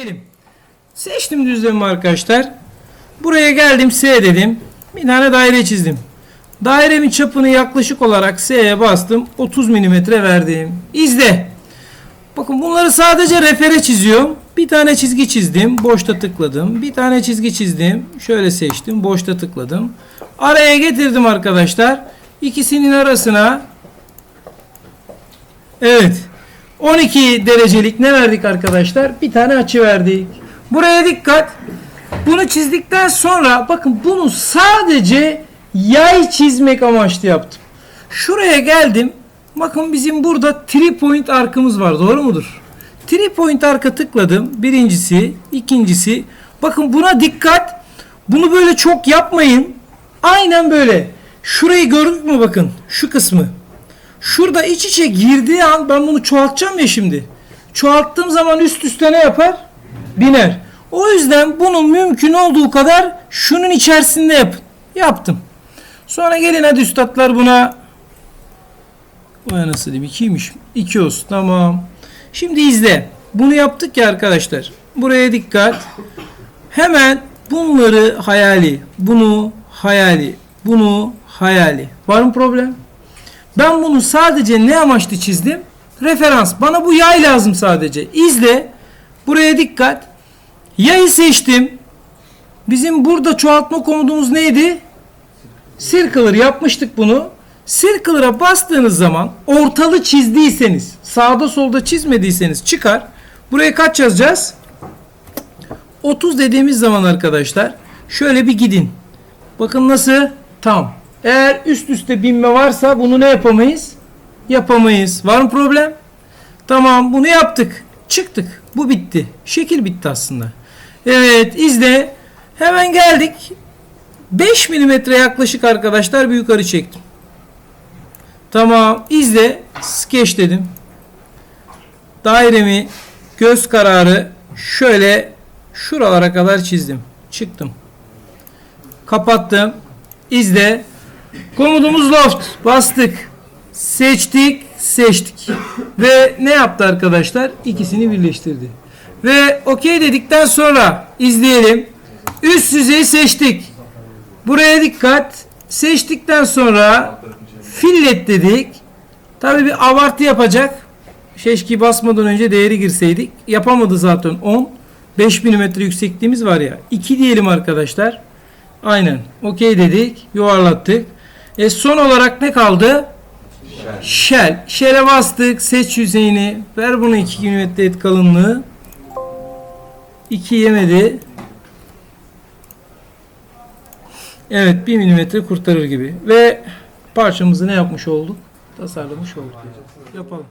Çizelim. Seçtim düzlemimi arkadaşlar. Buraya geldim S dedim. Bir tane daire çizdim. Dairemin çapını yaklaşık olarak S'ye bastım. 30 milimetre verdim. İzle. Bakın bunları sadece refere çiziyorum. Bir tane çizgi çizdim. Boşta tıkladım. Bir tane çizgi çizdim. Şöyle seçtim. Boşta tıkladım. Araya getirdim arkadaşlar. İkisinin arasına Evet. 12 derecelik ne verdik arkadaşlar? Bir tane açı verdik. Buraya dikkat. Bunu çizdikten sonra bakın bunu sadece yay çizmek amaçlı yaptım. Şuraya geldim. Bakın bizim burada 3 point arkımız var. Doğru mudur? 3 point arka tıkladım. Birincisi, ikincisi. Bakın buna dikkat. Bunu böyle çok yapmayın. Aynen böyle. Şurayı gördük mü bakın? Şu kısmı. Şurada iç içe girdiği an ben bunu çoğaltacağım ya şimdi. Çoğalttığım zaman üst üste ne yapar? Biner. O yüzden bunun mümkün olduğu kadar şunun içerisinde yapın. Yaptım. Sonra gelin hadi üstadlar buna Vay nasıl diyeyim? İkiymiş. İki olsun. Tamam. Şimdi izle. Bunu yaptık ya arkadaşlar. Buraya dikkat. Hemen bunları hayali, bunu hayali, bunu hayali. Var mı problem? Ben bunu sadece ne amaçlı çizdim? Referans. Bana bu yay lazım sadece. İzle. Buraya dikkat. Yayı seçtim. Bizim burada çoğaltma komutumuz neydi? Circular yapmıştık bunu. Circular'a bastığınız zaman ortalı çizdiyseniz, sağda solda çizmediyseniz çıkar. Buraya kaç yazacağız? 30 dediğimiz zaman arkadaşlar şöyle bir gidin. Bakın nasıl? Tam. Eğer üst üste binme varsa bunu ne yapamayız? Yapamayız. Var mı problem? Tamam bunu yaptık. Çıktık. Bu bitti. Şekil bitti aslında. Evet izle. Hemen geldik. 5 milimetre yaklaşık arkadaşlar bir yukarı çektim. Tamam izle. Sketch dedim. Dairemi göz kararı şöyle şuralara kadar çizdim. Çıktım. Kapattım. İzle. Komutumuz loft. Bastık. Seçtik. Seçtik. Ve ne yaptı arkadaşlar? İkisini birleştirdi. Ve okey dedikten sonra izleyelim. Üst yüzeyi seçtik. Buraya dikkat. Seçtikten sonra fillet dedik. Tabii bir abartı yapacak. Şeşki basmadan önce değeri girseydik. Yapamadı zaten 10. 5 mm yüksekliğimiz var ya. 2 diyelim arkadaşlar. Aynen. Okey dedik. Yuvarlattık. E son olarak ne kaldı? Shell. Shell'e bastık. Seç yüzeyini. Ver bunu 2 mm et kalınlığı. 2 yemedi. Evet 1 mm kurtarır gibi. Ve parçamızı ne yapmış olduk? Tasarlamış olduk. Yapalım.